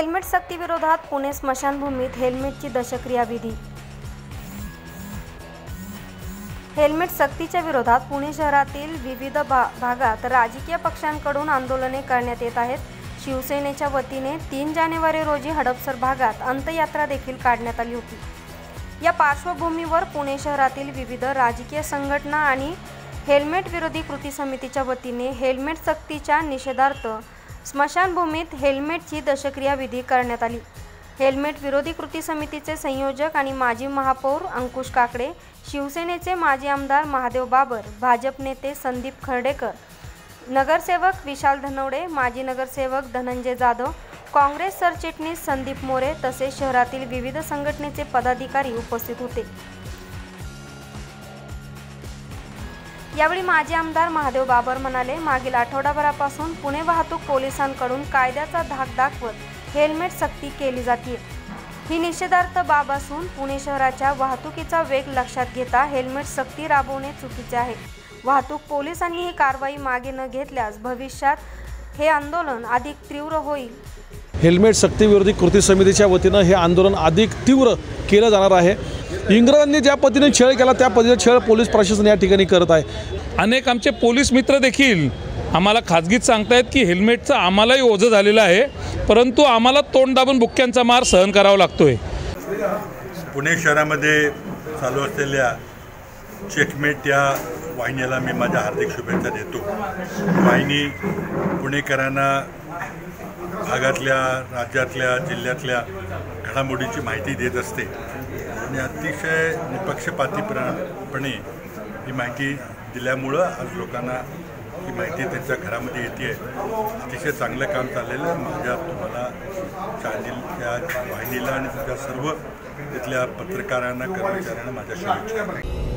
Helmet सक्तीविरोधात Pune स्मशानभूमीत हेल्मेटची दशक्रिया विधी. Helmet सक्तीच्या विरोधात पुणे शहरातील विविध भा भागात राजकीय पक्षांकडून आंदोलने करण्यात येत आहेत. शिवसेनेच्या वतीने तीन जानेवारी रोजी हडपसर भागात अंत्ययात्रा देखील काढण्यात आली होती. या पार्श्वभूमीवर पुणे शहरातील विविध राजकीय संघटना आणि हेल्मेट विरोधी कृती समितीच्या वतीने हेल्मेट सक्तीच्या निषेधार्थ स्मशानभूमीत हेल्मेटची दशक्रिया विधी करण्यात आली. हेल्मेट विरोधी कृती समितीचे संयोजक आणि माजी महापौर अंकुश काकडे शिवसेनेचे माजी आमदार महादेव बाबर भाजप नेते संदीप खर्डेकर नगरसेवक विशाल धनवडे माजी नगरसेवक धनंजय जाधव काँग्रेस सरचिटणीस संदीप मोरे तसेच शहरातील विविध संघटनेचे पदाधिकारी उपस्थित होते. यावेळी माजी आमदार महादेव बाबर म्हणाले मागील आठवडाभरापासून पुणे वाहतूक पोलिसांकडून कायद्याचा धाक दाखवत हेल्मेट सक्ती केली जाते. ही निषेधार्थ बाब असून पुणे शहराच्या वाहतुकीचा वेग लक्षात घेता हेल्मेट सक्ती राबवणे चुकीचे आहे. वाहतूक पोलिसांनी ही कारवाई मागे न घेतल्यास भविष्यात हे आंदोलन अधिक तीव्र होईल. हेल्मेट सक्तीविरोधी कृती समितीच्या वतीनं हे आंदोलन अधिक तीव्र केलं जाणार आहे. इंग्रजांनी ज्या पद्धतीने छळ केला त्या पद्धतीने छळ पोलीस प्रशासन या ठिकाणी करत आहे. अनेक आमचे पोलीस मित्र देखील आम्हाला खाजगीत सांगतायत की हेल्मेटचं आम्हालाही ओझं झालेलं आहे परंतु आम्हाला तोंड दाबून बुक्क्यांचा मार सहन करावा लागतोय. पुणे शहरामध्ये चालू असलेल्या चेकमेट या वाहिनीला मी माझ्या हार्दिक शुभेच्छा देतो. वाहिनी पुणेकरांना भागातल्या राज्यातल्या जिल्ह्यातल्या घडामोडीची माहिती देत असते. आणि अतिशय निपक्षपातीपणे ही माहिती दिल्यामुळं आज लोकांना ही माहिती त्यांच्या घरामध्ये येते अतिशय चांगलं काम चाललेलं आहे. माझ्या तुम्हाला चॅनल वाहिनीला आणि तुझ्या सर्व तिथल्या पत्रकारांना कर्मचाऱ्यांना माझ्या शुभेच्छा.